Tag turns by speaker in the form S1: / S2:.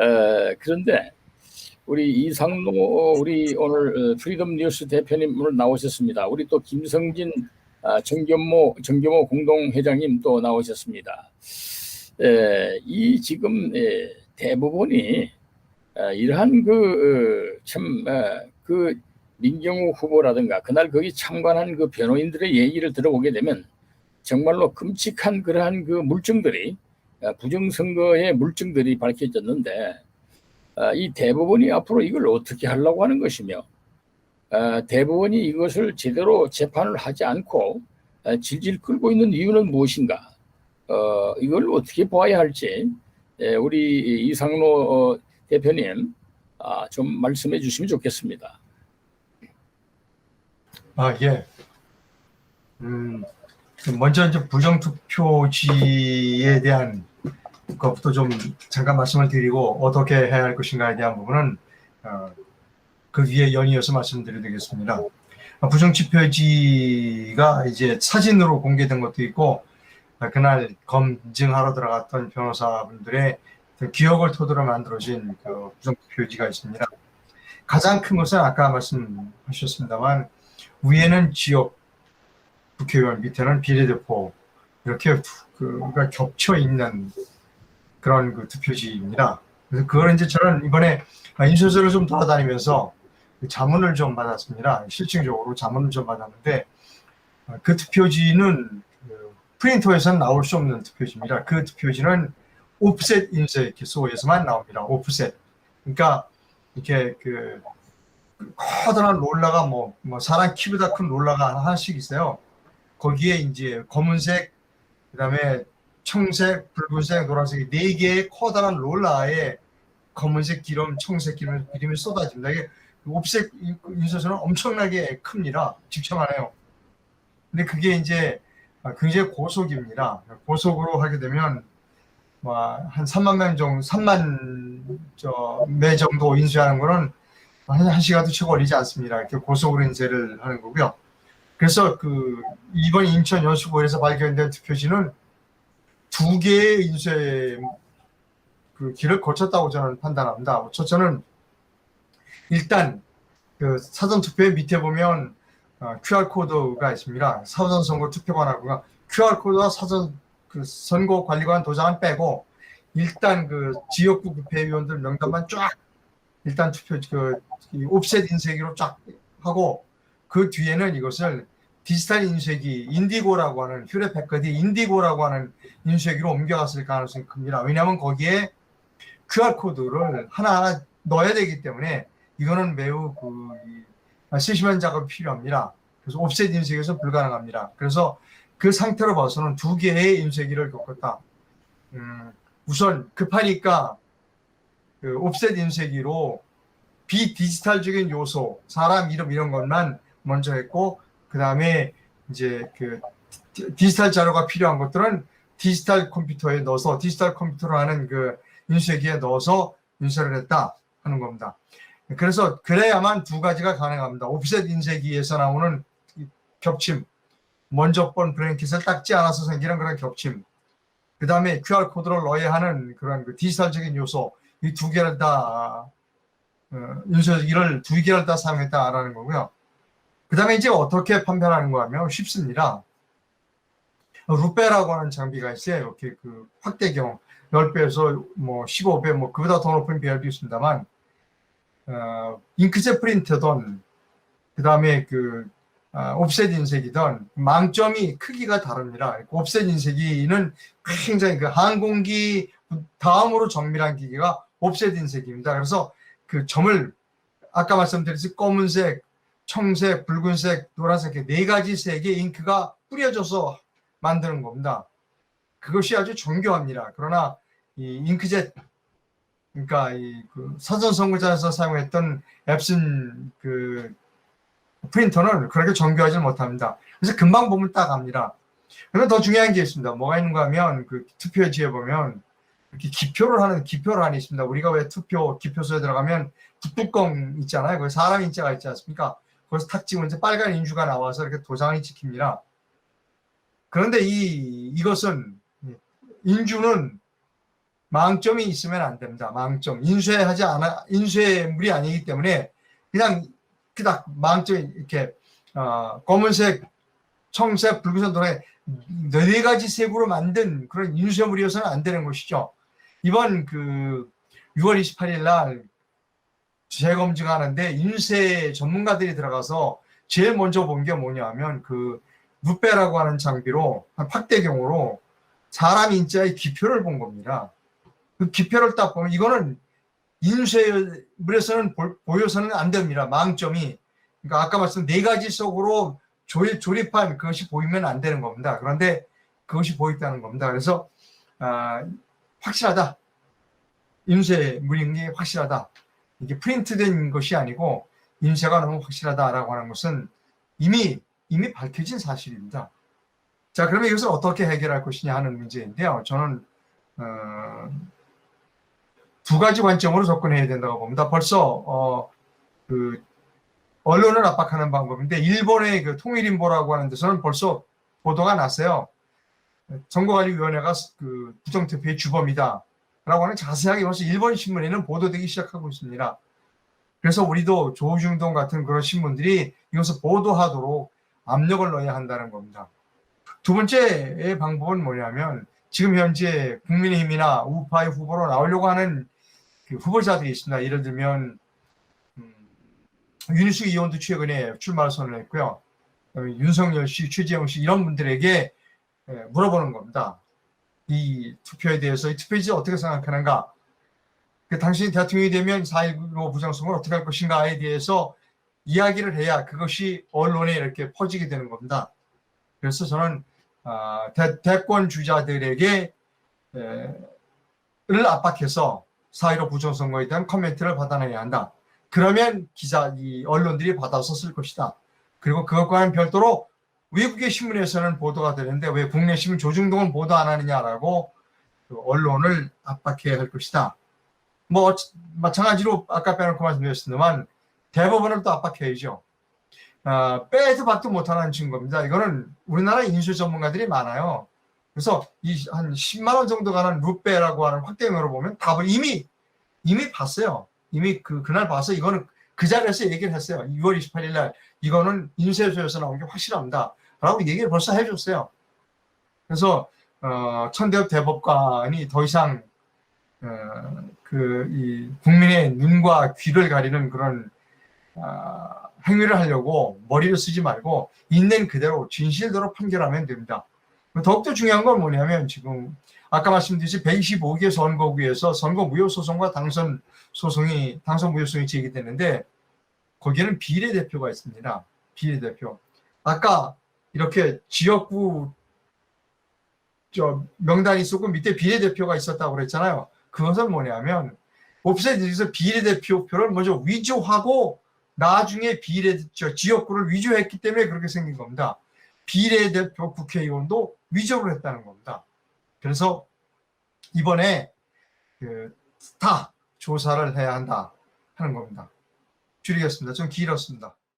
S1: 에, 그런데 우리 이상로 우리 오늘 어, 프리덤 뉴스 대표님 오늘 나오셨습니다. 우리 또 김성진 아, 정겸모 정겸모 공동 회장님 또 나오셨습니다. 에, 이 지금 에, 대부분이 어, 이러한 그참그 민경우 후보라든가 그날 거기 참관한 그 변호인들의 얘기를 들어보게 되면 정말로 끔찍한 그러한 그 물증들이 어, 부정선거의 물증들이 밝혀졌는데 어, 이 대법원이 앞으로 이걸 어떻게 하려고 하는 것이며 어, 대법원이 이것을 제대로 재판을 하지 않고 어, 질질 끌고 있는 이유는 무엇인가? 어, 이걸 어떻게 봐야 할지 예, 우리 이상로 어, 대표님 아, 좀 말씀해 주시면 좋겠습니다.
S2: 아, 예. 음, 먼저 이제 부정투표지에 대한 것부터 좀 잠깐 말씀을 드리고 어떻게 해야 할 것인가에 대한 부분은 어, 그 위에 연이어서 말씀드리겠습니다. 아, 부정투표지가 이제 사진으로 공개된 것도 있고 아, 그날 검증하러 들어갔던 변호사분들의 그 기억을 토대로 만들어진 그 부정투표지가 있습니다. 가장 큰 것은 아까 말씀하셨습니다만 위에는 지역 국회의원, 밑에는 비례대표 이렇게 그가 겹쳐 있는 그런 그 투표지입니다. 그래서 그걸 이제 저는 이번에 인쇄소를 좀 돌아다니면서 그 자문을 좀 받았습니다. 실증적으로 자문을 좀 받았는데 그 투표지는 그 프린터에서는 나올 수 없는 투표지입니다. 그 투표지는 오프셋 인쇄 기소에서만 나옵니다. 오프셋. 그러니까 이렇게 그 커다란 롤러가 뭐, 뭐 사람 키보다 큰 롤러가 하나씩 있어요. 거기에 이제 검은색, 그다음에 청색, 붉은색, 노란색 네 개의 커다란 롤러에 검은색 기름, 청색 기름, 기름이 쏟아집니다. 이게 옵색 인쇄소는 엄청나게 큽니다. 직청하네요. 근데 그게 이제 굉장히 고속입니다. 고속으로 하게 되면 뭐한 3만 명 정도, 3만 저매 정도 인쇄하는 거는 한, 한 시간도 채 걸리지 않습니다. 이렇게 고속으로 인쇄를 하는 거고요. 그래서 그 이번 인천 연수구에서 발견된 투표지는 두 개의 인쇄 그 길을 거쳤다고 저는 판단합니다. 첫째는 일단 그 사전 투표의 밑에 보면 어, QR 코드가 있습니다. 사전 선거 투표관하고가 QR 코드와 사전 그 선거 관리관 도장은 빼고 일단 그 지역구 국회의원들 명단만 쫙 일단 투표 그 옵셋 인쇄기로 쫙 하고 그 뒤에는 이것을 디지털 인쇄기 인디고라고 하는 휴대 패커디 인디고라고 하는 인쇄기로 옮겨갔을 가능성이 큽니다. 왜냐하면 거기에 QR 코드를 하나하나 넣어야 되기 때문에 이거는 매우 그 세심한 작업이 필요합니다. 그래서 옵셋 인쇄기에서 불가능합니다. 그래서 그 상태로 봐서는 두 개의 인쇄기를 겪었다. 음, 우선 급하니까 그 옵셋 인쇄기로 비디지털적인 요소, 사람 이름 이런 것만 먼저 했고 그 다음에 이제 그 디지털 자료가 필요한 것들은 디지털 컴퓨터에 넣어서 디지털 컴퓨터로 하는 그 인쇄기에 넣어서 인쇄를 했다 하는 겁니다. 그래서 그래야만 두 가지가 가능합니다. 오프셋 인쇄기에서 나오는 겹침, 먼저 번 브랭킷을 닦지 않아서 생기는 그런 겹침, 그 다음에 QR 코드를 넣어야 하는 그런 그 디지털적인 요소, 이 두 개를 다 어, 인쇄기를 두 개를 다 사용했다라는 거고요. 그 다음에 이제 어떻게 판별하는 거 하면 쉽습니다. 루페라고 하는 장비가 있어요. 이렇게 그 확대경 10배에서 뭐 15배 뭐 그보다 더 높은 배열도 있습니다만 어, 잉크젯 프린터든 그 다음에 그 어, 옵셋 인쇄기든 망점이 크기가 다릅니다. 옵셋 인쇄기는 굉장히 그 항공기 다음으로 정밀한 기계가 옵셋 인쇄기입니다. 그래서 그 점을 아까 말씀드렸듯이 검은색, 청색, 붉은색, 노란색 네 가지 색의 잉크가 뿌려져서 만드는 겁니다. 그것이 아주 정교합니다. 그러나 이 잉크젯 그러니까 이 그 사전 선거자에서 사용했던 앱슨 그 프린터는 그렇게 정교하지 못합니다. 그래서 금방 보면 딱 압니다. 그런데 더 중요한 게 있습니다. 뭐가 있는가 하면 그 투표지에 보면 이렇게 기표를 하는 기표를 하나 있습니다. 우리가 왜 투표 기표소에 들어가면 붓뚜껑 있잖아요. 거기 사람 인자가 있지 않습니까? 거기서 탁 찍으면 이제 빨간 인주가 나와서 이렇게 도장이 찍힙니다. 그런데 이 이것은 인주는 망점이 있으면 안 됩니다. 망점. 인쇄하지 않아, 인쇄물이 아니기 때문에 그냥 그닥 망점이 이렇게, 어, 검은색, 청색, 붉은색, 노란색, 네 가지 색으로 만든 그런 인쇄물이어서는 안 되는 것이죠. 이번 그 6월 28일 날 재검증하는데 인쇄 전문가들이 들어가서 제일 먼저 본 게 뭐냐면 그 루페라고 하는 장비로 한 확대경으로 사람 인자의 기표를 본 겁니다. 그 기표를 딱 보면 이거는 인쇄물에서는 보- 보여서는 안 됩니다. 망점이. 그러니까 아까 말씀 네 가지 속으로 조립, 조립한 그것이 보이면 안 되는 겁니다. 그런데 그것이 보였다는 겁니다. 그래서 아, 확실하다. 인쇄물인 게 확실하다. 이게 프린트된 것이 아니고 인쇄가 너무 확실하다라고 하는 것은 이미 이미 밝혀진 사실입니다. 자, 그러면 이것을 어떻게 해결할 것이냐 하는 문제인데요. 저는 어, 두 가지 관점으로 접근해야 된다고 봅니다. 벌써 어, 그 언론을 압박하는 방법인데 일본의 그 통일인보라고 하는 데서는 벌써 보도가 났어요. 선거관리위원회가 그 부정투표의 주범이다. 라고 하는 자세하게 벌써 일본 신문에는 보도되기 시작하고 있습니다. 그래서 우리도 조중동 같은 그런 신문들이 이것을 보도하도록 압력을 넣어야 한다는 겁니다. 두 번째의 방법은 뭐냐면 지금 현재 국민의힘이나 우파의 후보로 나오려고 하는 그 후보자들이 있습니다. 예를 들면 음, 윤희숙 의원도 최근에 출마를 선언했고요. 그다음에 윤석열 씨, 최재형 씨 이런 분들에게 예, 물어보는 겁니다. 이 투표에 대해서 이 대해서 어떻게 생각하는가? 그 당신이 대통령이 되면 4.19 부정선거를 어떻게 할 것인가에 대해서 이야기를 해야 그것이 언론에 이렇게 퍼지게 되는 겁니다. 그래서 저는 아, 대, 대권 주자들에게 에, 를 압박해서 4.15 부정선거에 대한 코멘트를 받아내야 한다. 그러면 기자, 이 언론들이 받아서 쓸 것이다. 그리고 그것과는 별도로 외국의 신문에서는 보도가 되는데 왜 국내 신문 조중동은 보도 안 하느냐라고 그 언론을 압박해야 할 것이다. 뭐 마찬가지로 아까 빼놓고 말씀드렸습니다만 대법원을 또 압박해야죠. 아, 빼도 박도 못하는 증거입니다. 이거는 우리나라 인수 전문가들이 많아요. 그래서 이 한 10만 원 정도 가는 루페라고 하는 확대명으로 보면 답을 이미 이미 봤어요. 이미 그 그날 봐서 이거는 그 자리에서 얘기를 했어요. 6월 28일 날 이거는 인쇄소에서 나온 게 확실합니다. 라고 얘기를 벌써 해줬어요. 그래서 어, 천대엽 대법관이 더 이상 어, 그이 국민의 눈과 귀를 가리는 그런 아, 행위를 하려고 머리를 쓰지 말고 있는 그대로 진실대로 판결하면 됩니다. 더욱더 중요한 건 뭐냐면 지금 아까 말씀드렸듯이 125개 선거구에서 선거 무효 소송과 당선 소송이 당선 무효 소송이 제기되는데 거기에는 비례대표가 있습니다. 비례대표. 아까 이렇게 지역구 저 명단이 있었고 밑에 비례대표가 있었다고 그랬잖아요. 그것은 뭐냐면 옵셋에서 비례대표표를 먼저 위조하고 나중에 비례 저 지역구를 위조했기 때문에 그렇게 생긴 겁니다. 비례대표 국회의원도 위조를 했다는 겁니다. 그래서 이번에 그, 다 조사를 해야 한다 하는 겁니다. 줄이겠습니다. 좀 길었습니다.